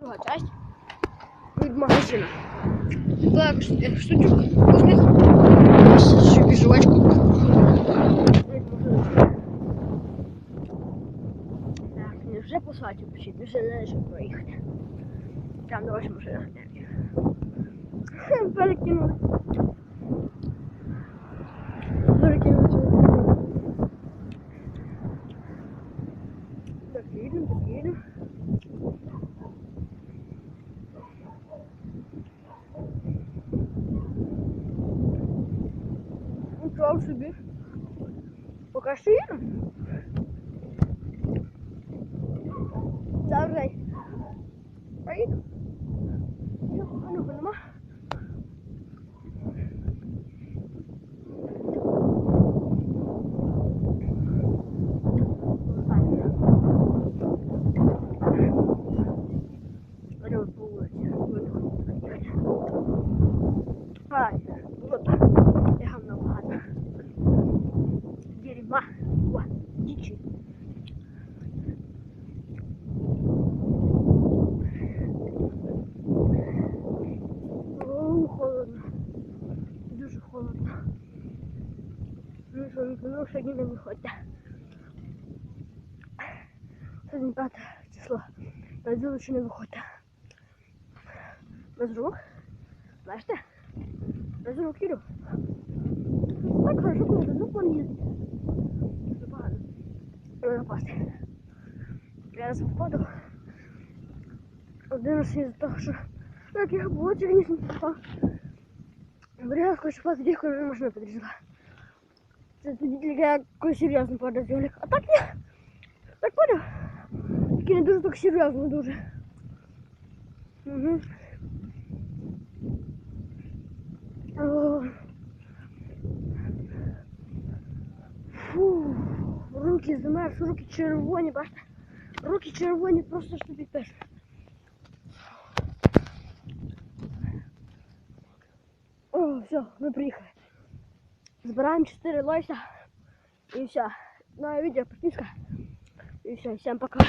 Друга часть від магазину. Так, ш- штучок. Вкусних. Ось ще жвачку. Так, не вже по саді почти, не вже не щоб проїхати. Там дорожча машина. Перекинули. Перекинули. Так, їдемо, так їдемо. Нічого собі. Поки що їдемо. Зараз. Поїду. А ну, Ну що, ну сьогодні не виходьте. Сьогодні 5 число. Без лучше не виходьте. Без рук. Бачите? Без рук іду. Так хорошо, коли без рук вам їздить. Це погано. Не напасти. Я раз впаду. Один раз із того, що як я було через не попав. Варіант хочу плати дівку, вже машину підрізала. Це тоді тільки я якось серйозно падав велик. А так ні. Так поняв? Тільки не дуже так серйозно, дуже. Угу. О. Фу, руки замерз, руки червоні, бачите? Руки червоні, просто що тобі пише. О, все, ми приїхали. Збираємо 4 лойса. І все. Ну, а відео підписка. І все, всім пока.